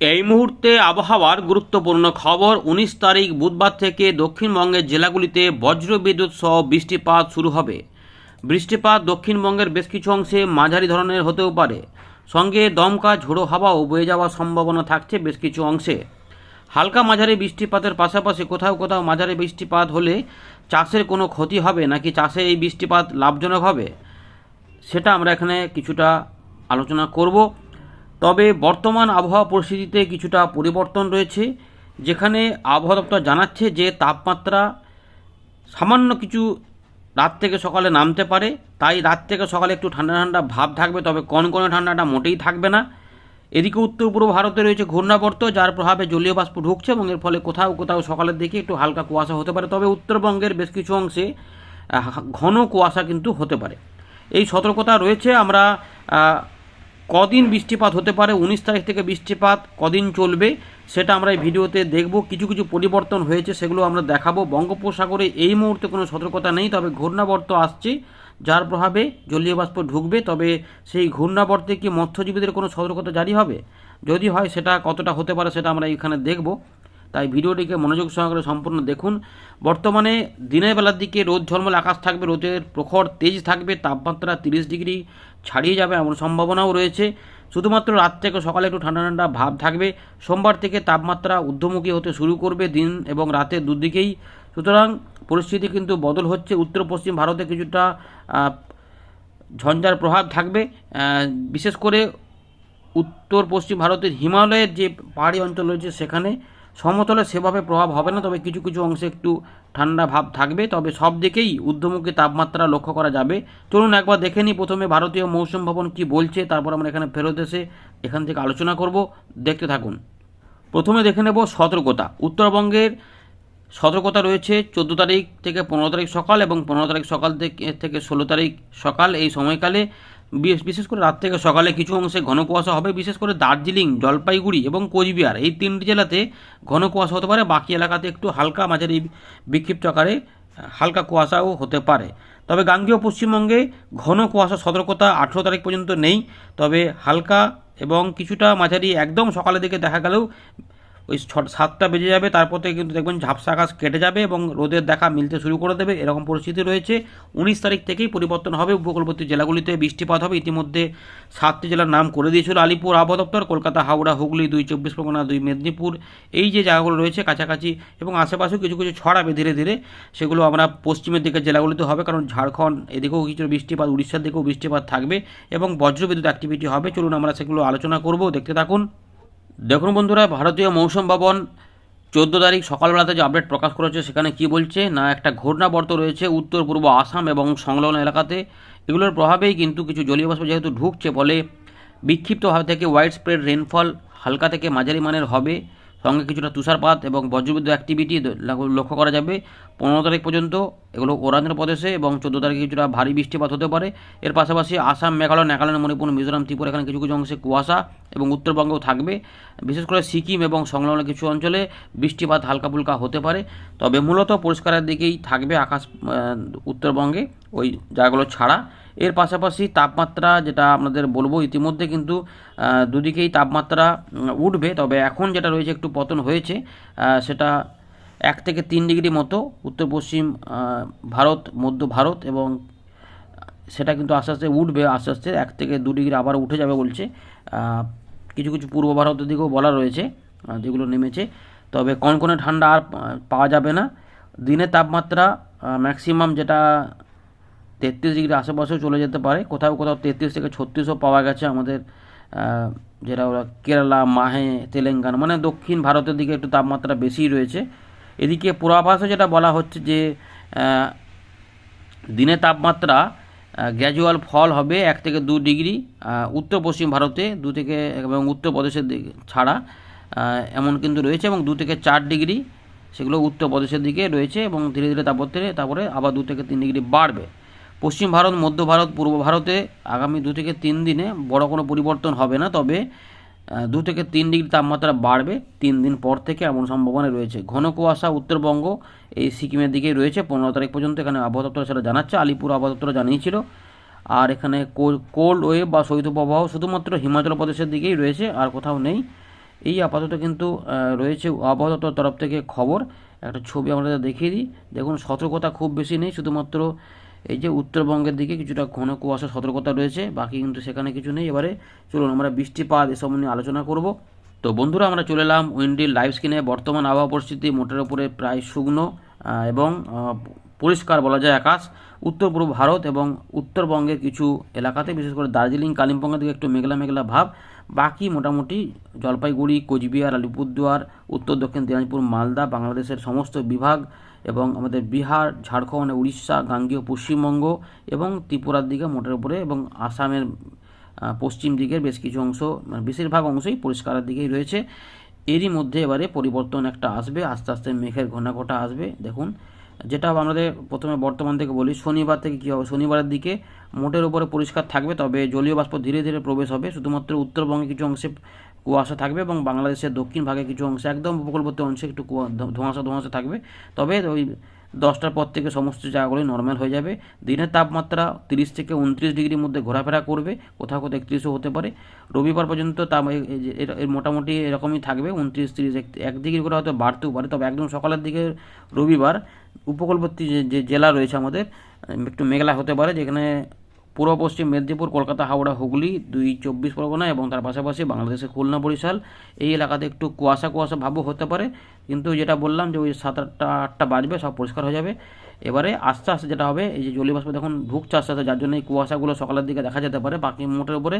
এই মুহূর্তে আবহাওয়ার গুরুত্বপূর্ণ খবর। উনিশ তারিখ বুধবার থেকে দক্ষিণবঙ্গের জেলাগুলিতে বজ্রবিদ্যুৎ সহ বৃষ্টিপাত শুরু হবে। বৃষ্টিপাত দক্ষিণবঙ্গের বেশ কিছু অংশে মাঝারি ধরনের হতেও পারে। সঙ্গে দমকা, ঝোড়ো হাওয়াও বয়ে যাওয়ার সম্ভাবনা থাকছে বেশ কিছু অংশে। হালকা মাঝারি বৃষ্টিপাতের পাশাপাশি কোথাও কোথাও মাঝারি বৃষ্টিপাত হলে চাষের কোনো ক্ষতি হবে নাকি চাষে এই বৃষ্টিপাত লাভজনক হবে, সেটা আমরা এখানে কিছুটা আলোচনা করব। তবে বর্তমান আবহাওয়া পরিস্থিতিতে কিছুটা পরিবর্তন রয়েছে, যেখানে আবহাওয়া দপ্তর জানাচ্ছে যে তাপমাত্রা সামান্য কিছু রাত থেকে সকালে নামতে পারে। তাই রাত থেকে সকালে একটু ঠান্ডা ঠান্ডা ভাব থাকবে, তবে কনকনে ঠান্ডাটা মোটেই থাকবে না। এদিকে উত্তর পূর্ব ভারতে রয়েছে ঘূর্ণাবর্ত, যার প্রভাবে জলীয় বাষ্প ঢুকছে এবং এর ফলে কোথাও কোথাও সকালের দিকে একটু হালকা কুয়াশা হতে পারে। তবে উত্তরবঙ্গের বেশ কিছু অংশে ঘন কুয়াশা কিন্তু হতে পারে। এই সতর্কতা রয়েছে। আমরা কদিন বৃষ্টিপাত হতে পারে, উনিশ তারিখ থেকে বৃষ্টিপাত কদিন চলবে, সেটা আমরা এই ভিডিওতে দেখব। কিছু কিছু পরিবর্তন হয়েছে, সেগুলো আমরা দেখাবো। বঙ্গোপসাগরে এই মুহূর্তে কোনো সতর্কতা নেই, তবে ঘূর্ণাবর্ত আসছে, যার প্রভাবে জলীয় বাষ্প ঢুকবে। তবে সেই ঘূর্ণাবর্তে কি মৎস্যজীবীদের কোনো সতর্কতা জারি হবে? যদি হয়, সেটা কতটা হতে পারে, সেটা আমরা এখানে দেখব। তাই ভিডিওটিকে মনোযোগ সহকারে সম্পূর্ণ দেখুন। বর্তমানে দিনের বেলার দিকে রোদ ঝলমল, আকাশ থাকবে, রোদের প্রখর তেজ থাকবে, তাপমাত্রা তিরিশ ডিগ্রি ছাড়িয়ে যাবে এমন সম্ভাবনাও রয়েছে। শুধুমাত্র রাত থেকে সকালে একটু ঠান্ডা ঠান্ডা ভাব থাকবে। সোমবার থেকে তাপমাত্রা ঊর্ধ্বমুখী হতে শুরু করবে দিন এবং রাতের দুদিকেই। সুতরাং পরিস্থিতি কিন্তু বদল হচ্ছে। উত্তর পশ্চিম ভারতে কিছুটা ঝঞ্ঝার প্রভাব থাকবে। বিশেষ করে উত্তর পশ্চিম ভারতের হিমালয়ের যে পাহাড়ি অঞ্চল রয়েছে সেখানে সমতলে সেভাবে প্রভাব হবে না, তবে কিছু কিছু অংশে একটু ঠান্ডা ভাব থাকবে। তবে সব দিকেই ঊর্ধ্বমুখী তাপমাত্রা লক্ষ্য করা যাবে। চলুন একবার দেখে নিই প্রথমে ভারতীয় মৌসুম ভবন কি বলছে, তারপর আমরা এখানে ফেরত এসে এখান থেকে আলোচনা করব। দেখতে থাকুন। প্রথমে দেখে নেব সতর্কতা। উত্তরবঙ্গের সতর্কতা রয়েছে চোদ্দ তারিখ থেকে পনেরো তারিখ সকাল এবং পনেরো তারিখ সকাল থেকে ষোলো তারিখ সকাল এই সময়কালে। বিশেষ করে রাত থেকে সকালে কিছু অংশে ঘন কুয়াশা হবে, বিশেষ করে দার্জিলিং, জলপাইগুড়ি এবং কোচবিহার। এই তিনটি জেলাতে ঘন কুয়াশা হতে পারে, বাকি এলাকাতে একটু হালকা মাঝারি বিক্ষিপ্ত আকারে হালকা কুয়াশাও হতে পারে। তবে গাঙ্গেয় পশ্চিমবঙ্গে ঘন কুয়াশা সতর্কতা আঠেরো তারিখ পর্যন্ত নেই, তবে হালকা এবং কিছুটা মাঝারি একদম সকালের দিকে দেখা গেলেও ওই ছ, সাতটা বেজে যাবে, তারপর থেকে কিন্তু দেখবেন ঝাপসা আকাশ কেটে যাবে এবং রোদের দেখা মিলতে শুরু করে দেবে, এরকম পরিস্থিতি রয়েছে। উনিশ তারিখ থেকেই পরিবর্তন হবে, উপকূলবর্তী জেলাগুলিতে বৃষ্টিপাত হবে। ইতিমধ্যে সাতটি জেলার নাম করে দিয়েছিল আলিপুর আবহাওয়া দপ্তর, কলকাতা, হাওড়া, হুগলি, দুই চব্বিশ পরগনা, দুই মেদিনীপুর। এই যে জায়গাগুলো রয়েছে কাছাকাছি এবং আশেপাশেও কিছু কিছু ছড়াবে ধীরে ধীরে সেগুলো আমরা পশ্চিমের দিকে জেলাগুলিতে হবে, কারণ ঝাড়খণ্ড এদিকেও কিছু বৃষ্টিপাত, উড়িষ্যার দিকেও বৃষ্টিপাত থাকবে এবং বজ্রবিদ্যুৎ অ্যাক্টিভিটি হবে। চলুন আমরা সেগুলো আলোচনা করব, দেখতে থাকুন। দেখুন বন্ধুরা, ভারতীয় মৌসুম ভবন চোদ্দ তারিখ সকালবেলাতে যে আপডেট প্রকাশ করেছে সেখানে কি বলছে? না, একটা ঘূর্ণাবর্ত রয়েছে উত্তর, পূর্ব আসাম এবং সংলগ্ন এলাকাতে। এগুলোর প্রভাবেই কিন্তু কিছু জলীয় বাষ্প যেহেতু ঢুকছে, ফলে বিক্ষিপ্তভাবে থেকে ওয়াইড স্প্রেড রেনফল হালকা থেকে মাঝারি মানের হবে। সঙ্গে কিছুটা তুষারপাত এবং বজ্রবিদ্যুৎ অ্যাক্টিভিটি লক্ষ্য করা যাবে। পনেরো তারিখ পর্যন্ত এগুলো অরুণাচল প্রদেশে এবং চোদ্দ তারিখে কিছুটা ভারী বৃষ্টিপাত হতে পারে। এর পাশাপাশি আসাম, মেঘালয়, নাগাল্যান্ড, মণিপুর, মিজোরাম, ত্রিপুরা এখানে কিছু কিছু অংশে কুয়াশা এবং উত্তরবঙ্গেও থাকবে। বিশেষ করে সিকিম এবং সংলগ্ন কিছু অঞ্চলে বৃষ্টিপাত হালকা ফুলকা হতে পারে। তবে মূলত পরিষ্কারের দিকেই থাকবে আকাশ উত্তরবঙ্গে। ওই জায়গাগুলো ছাড়া। এর পাশাপাশি তাপমাত্রা যেটা আপনাদের বলব ইতিমধ্যে কিন্তু দুদিকেই তাপমাত্রা উঠবে। তবে এখন যেটা রয়েছে একটু পতন হয়েছে সেটা এক থেকে তিন ডিগ্রি মতো উত্তর, পশ্চিম ভারত, মধ্য ভারত এবং সেটা কিন্তু আস্তে আস্তে উঠবে, আস্তে আস্তে এক থেকে দু ডিগ্রি আবার উঠে যাবে বলছে। কিছু কিছু পূর্ব ভারতের দিকেও বলা রয়েছে যেগুলো নেমেছে। তবে কনকনে ঠান্ডা আর পাওয়া যাবে না। দিনের তাপমাত্রা ম্যাক্সিমাম যেটা তেত্রিশ ডিগ্রি আশেপাশেও চলে যেতে পারে। কোথাও কোথাও তেত্রিশ থেকে ছত্রিশও পাওয়া গেছে আমাদের যেটা ওরা কেরালা, মাহে, তেলেঙ্গানা মানে দক্ষিণ ভারতের দিকে একটু তাপমাত্রা বেশিই রয়েছে। এদিকে পূর্বাভাসে যেটা বলা হচ্ছে যে দিনের তাপমাত্রা গ্র্যাজুয়াল ফল হবে এক থেকে দু ডিগ্রি উত্তর পশ্চিম ভারতে দু থেকে এবং উত্তরপ্রদেশের দিকে ছাড়া এমন কিন্তু রয়েছে এবং দু থেকে চার ডিগ্রি সেগুলো উত্তরপ্রদেশের দিকে রয়েছে এবং ধীরে ধীরে তাপমাত্রা তারপরে আবার দু থেকে তিন ডিগ্রি বাড়বে। পশ্চিম ভারত, মধ্য ভারত, পূর্ব ভারতে আগামী দু থেকে তিন দিনে বড় কোনো পরিবর্তন হবে না, তবে দু থেকে তিন ডিগ্রি তাপমাত্রা বাড়বে তিন দিন পর থেকে এমন সম্ভাবনা রয়েছে। ঘন কুয়াশা উত্তরবঙ্গ এই সিকিমের দিকেই রয়েছে। পনেরো তারিখ পর্যন্ত এখানে আবহাওয়া দপ্তর সেটা জানাচ্ছে। আলিপুর আবহাওয়া দপ্তর জানিয়েছিল। আর এখানে কোল্ড ওয়েভ বা শৈত্যপ্রবাহ শুধুমাত্র হিমাচল প্রদেশের দিকেই রয়েছে, আর কোথাও নেই। এই আপাতত কিন্তু রয়েছে আবহাওয়া দপ্তর তরফ থেকে খবর। একটা ছবি আমরা দেখিয়ে দিই। দেখুন, সতর্কতা খুব বেশি নেই, শুধুমাত্র এই যে উত্তরবঙ্গের দিকে কিছুটা ঘন কুয়াশা, সতর্কতা রয়েছে, বাকি কিন্তু সেখানে কিছু নেই। এবারে চলুন, আমরা বৃষ্টিপাত এসব নিয়ে আলোচনা করব। তো বন্ধুরা, আমরা চলে এলাম উইন্ডির লাইভ স্ক্রিনে। বর্তমান আবহাওয়া পরিস্থিতি, মোটের উপরে প্রায় শুকনো এবং পরিষ্কার বলা যায় আকাশ। উত্তর পূর্ব ভারত এবং উত্তরবঙ্গের কিছু এলাকাতে, বিশেষ করে দার্জিলিং, কালিম্পংয়ের দিকে একটু মেঘলা মেঘলা ভাব। বাকি মোটামুটি জলপাইগুড়ি, কোচবিহার, আলিপুরদুয়ার, উত্তর দক্ষিণ দিনাজপুর, মালদা, বাংলাদেশের সমস্ত বিভাগ এবং আমাদের বিহার, ঝাড়খণ্ড, উড়িষ্যা, গাঙ্গেয় পশ্চিমবঙ্গ এবং ত্রিপুরার দিকে মোটের উপরে এবং আসামের পশ্চিম দিকের বেশ কিছু অংশ মানে বেশিরভাগ অংশই পরিষ্কারের দিকেই রয়েছে। এরই মধ্যে এবারে পরিবর্তন একটা আসবে, আস্তে আস্তে মেঘের ঘনাঘটা আসবে। দেখুন যেটা আমাদের প্রথমে বর্তমান থেকে বলি, শনিবার থেকে কী হবে? শনিবারের দিকে মোটের উপরে পরিষ্কার থাকবে, তবে জলীয় বাষ্প ধীরে ধীরে প্রবেশ হবে। শুধুমাত্র উত্তরবঙ্গে কিছু অংশে কুয়াশা থাকবে এবং বাংলাদেশের দক্ষিণ ভাগে কিছু অংশে, একদম উপকূলবর্তী অংশে একটু কুয়া- ধোঁয়াশা ধোঁয়াশা থাকবে। তবে ওই দশটার পর থেকে সমস্ত জায়গাগুলি নর্মাল হয়ে যাবে। দিনের তাপমাত্রা তিরিশ থেকে উনত্রিশ ডিগ্রির মধ্যে ঘোরাফেরা করবে, কোথাও কোথাও একত্রিশও হতে পারে। রবিবার পর্যন্ত এর মোটামুটি এরকমই থাকবে, উনত্রিশ, তিরিশ, এক- ডিগ্রি করে হয়তো বাড়তেও পারে। তবে একদম সকালের দিকে রবিবার উপকূলবর্তী যে জেলা রয়েছে আমাদের একটু মেঘলা হতে পারে, যেখানে পূর্ব পশ্চিম মেদিনীপুর, কলকাতা, হাওড়া, হুগলি, দুই চব্বিশ পরগনা এবং তার পাশাপাশি বাংলাদেশের খুলনা, বরিশাল। এই এলাকাতে একটু কুয়াশা কুয়াশা ভাবও হতে পারে। কিন্তু যেটা বললাম যে ওই সাত আটটা আটটা বাজবে, সব পরিষ্কার হয়ে যাবে। এবারে আস্তে আস্তে যেটা হবে, এই যে জলীয়বাষ্প দেখুন ঢুকছে আস্তে আস্তে, যার জন্য এই কুয়াশাগুলো সকালের দিকে দেখা যেতে পারে। বাকি মোটের উপরে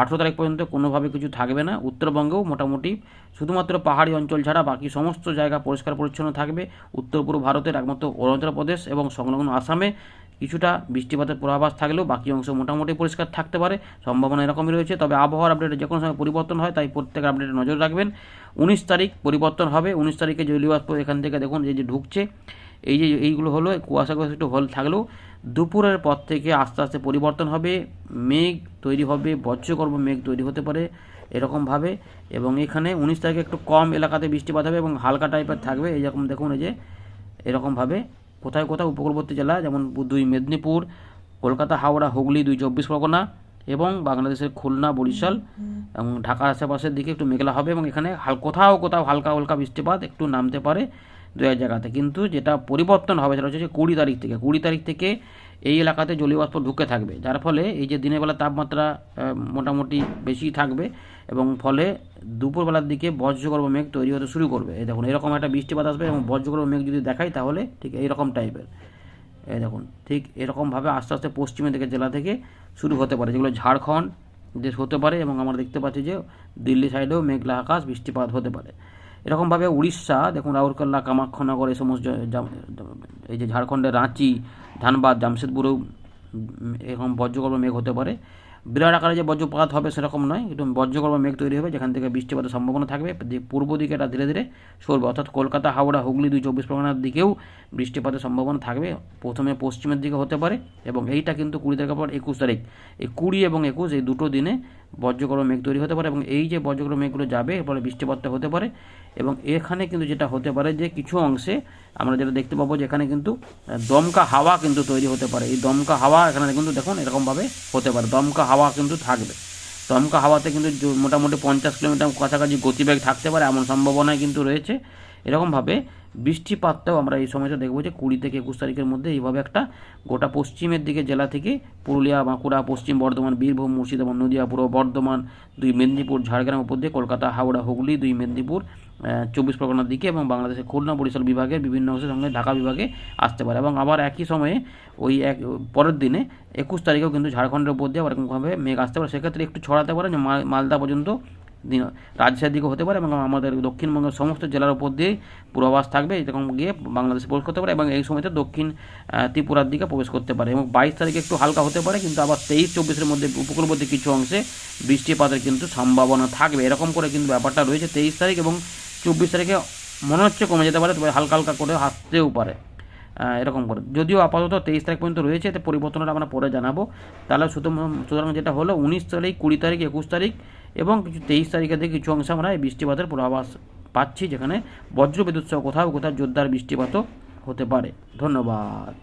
আঠেরো তারিখ পর্যন্ত কোনোভাবে কিছু থাকবে না। উত্তরবঙ্গেও মোটামুটি শুধুমাত্র পাহাড়ি অঞ্চল ছাড়া বাকি সমস্ত জায়গা পরিষ্কার পরিচ্ছন্ন থাকবে। উত্তর পূর্ব ভারতের একমাত্র অরুণাচল প্রদেশ এবং সংলগ্ন আসামে। কিছুটা বৃষ্টিপাতের পূর্বাভাস থাকলেও বাকি অংশ মোটামুটি পরিষ্কার থাকতে পারে। সম্ভাবনা এরকমই রয়েছে, তবে আবহাওয়ার আপডেটে যে কোনো সময় পরিবর্তন হয়, তাই প্রত্যেক আপডেটে নজর রাখবেন। উনিশ তারিখ পরিবর্তন হবে, উনিশ তারিখে জলীয় বাষ্প এখান থেকে দেখুন এই যে ঢুকছে, এই যে এইগুলো হলো, কুয়াশা কুয়াশা একটু হল থাকলেও দুপুরের পর থেকে আস্তে আস্তে পরিবর্তন হবে, মেঘ তৈরি হবে বজ্রকর্ম মেঘ তৈরি হতে পারে এরকমভাবে। এবং এখানে উনিশ তারিখে একটু কম এলাকাতে বৃষ্টিপাত হবে এবং হালকা টাইপের থাকবে, এই রকম দেখুন এই যে, এরকমভাবে। কোথায় কোথায় উপকূলবর্তী জেলা, যেমন দুই মেদিনীপুর, কলকাতা, হাওড়া, হুগলি, দুই চব্বিশ পরগনা এবং বাংলাদেশের খুলনা, বরিশাল এবং ঢাকার আশেপাশের দিকে একটু মেঘলা হবে এবং এখানে হাল, কোথাও কোথাও হালকা হালকা বৃষ্টিপাত একটু নামতে পারে দু এক জায়গাতে। কিন্তু যেটা পরিবর্তন হবে সেটা হচ্ছে কুড়ি তারিখ থেকে, কুড়ি তারিখ থেকে এই এলাকাতে জলীয় বাষ্প ঢুকে থাকবে। যার ফলে এই যে দিনের বেলা তাপমাত্রা মোটামুটি বেশি থাকবে এবং ফলে দুপুরবেলার দিকে বজ্রগর্ভ মেঘ তৈরি হতে শুরু করবে। এই দেখুন, এরকম একটা বৃষ্টিপাত আসবে এবং বজ্রগর্ভ মেঘ যদি দেখাই তাহলে ঠিক এইরকম টাইপের। এই দেখুন, ঠিক এরকমভাবে আস্তে আস্তে পশ্চিমের দিকে জেলা থেকে শুরু হতে পারে, যেগুলো ঝাড়খণ্ড, দেশ হতে পারে এবং আমরা দেখতে পাচ্ছি যে দিল্লি সাইডেও মেঘলা আকাশ, বৃষ্টিপাত হতে পারে। এরকমভাবে উড়িষ্যা, দেখুন রাউরকেল্লা কামাখ্যানগর এই সমস্ত এই যে ঝাড়খণ্ডের রাঁচি, ধানবাদ, জামশেদপুরেও এরকম বজ্রগর্ভ মেঘ হতে পারে। বিরাট আকারে যে বজ্রপাত হবে সেরকম নয়, একটু বজ্রগর্ভ মেঘ তৈরি হবে, যেখান থেকে বৃষ্টিপাতের সম্ভাবনা থাকবে। পূর্ব দিকে এটা ধীরে ধীরে সরবে, অর্থাৎ কলকাতা, হাওড়া, হুগলি দুই চব্বিশ পরগনার দিকেও বৃষ্টিপাতের সম্ভাবনা থাকবে। প্রথমে পশ্চিমের দিকে হতে পারে এবং এইটা কিন্তু কুড়ি তারিখের পর একুশ তারিখ। এই কুড়ি এবং একুশ, এই দুটো দিনে বজ্রগর্ভ মেঘ তৈরি হতে পারে এবং এই যে বজ্রগর্ভ মেঘগুলো যাবে এরপরে বৃষ্টিপাতটা হতে পারে এবং এখানে কিন্তু যেটা হতে পারে যে কিছু অংশে আমরা যেটা দেখতে পাবো যে এখানে কিন্তু দমকা হাওয়া কিন্তু তৈরি হতে পারে। এই দমকা হাওয়া এখানে কিন্তু দেখুন এরকমভাবে হতে পারে। দমকা হাওয়া কিন্তু থাকবে। দমকা হাওয়াতে কিন্তু মোটামুটি পঞ্চাশ কিলোমিটার কাছাকাছি গতিবেগ থাকতে পারে এমন সম্ভাবনায় কিন্তু রয়েছে। এরকমভাবে বৃষ্টিপাতটাও আমরা এই সময়টা দেখব যে কুড়ি থেকে একুশ তারিখের মধ্যে এইভাবে একটা গোটা পশ্চিমের দিকে জেলা থেকে পুরুলিয়া, বাঁকুড়া, পশ্চিম বর্ধমান, বীরভূম, মুর্শিদাবাদ, নদিয়া, পূর্ব বর্ধমান, দুই মেদিনীপুর, ঝাড়গ্রাম উপর দিয়ে কলকাতা, হাওড়া, হুগলি, দুই মেদিনীপুর চব্বিশ পরগনার দিকে এবং বাংলাদেশের খুলনা বরিশাল বিভাগের বিভিন্ন অংশের সঙ্গে ঢাকা বিভাগে আসতে পারে এবং আবার একই সময়ে ওই এক, পরের দিনে একুশ তারিখেও কিন্তু ঝাড়খণ্ডের উপর দিয়ে আবার এরকমভাবে মেঘ আসতে পারে। সেক্ষেত্রে একটু ছড়াতে পারে, যে মাল- মালদা পর্যন্ত রাজশাহীর দিকে হতে পারে এবং আমাদের দক্ষিণবঙ্গের সমস্ত জেলার উপর দিয়ে পূর্বাভাস থাকবে এরকম গিয়ে বাংলাদেশে প্রবেশ করতে পারে এবং এই সময়তে দক্ষিণ ত্রিপুরার দিকে প্রবেশ করতে পারে এবং বাইশ তারিখে একটু হালকা হতে পারে কিন্তু আবার তেইশ, চব্বিশের মধ্যে উপকূলবর্তী কিছু অংশে বৃষ্টিপাতের কিন্তু সম্ভাবনা থাকবে। এরকম করে কিন্তু ব্যাপারটা রয়েছে তেইশ তারিখ এবং চব্বিশ তারিখে মনে হচ্ছে কমে যেতে পারে তবে হালকা হালকা করে আসতেও পারে এরকম করে। যদিও আপাতত তেইশ তারিখ পর্যন্ত রয়েছে, এতে পরিবর্তনটা আমরা পরে জানাব। তাহলে সুতরাং যেটা হলো উনিশ তারিখ, কুড়ি তারিখ, একুশ তারিখ এবং কিছু তেইশ তারিখের দিকে কিছু অংশে আমরা এই বৃষ্টিপাতের পূর্বাভাস পাচ্ছি, যেখানে বজ্রবিদ্যুৎ সহ কোথাও কোথাও জোরদার বৃষ্টিপাতও হতে পারে। ধন্যবাদ।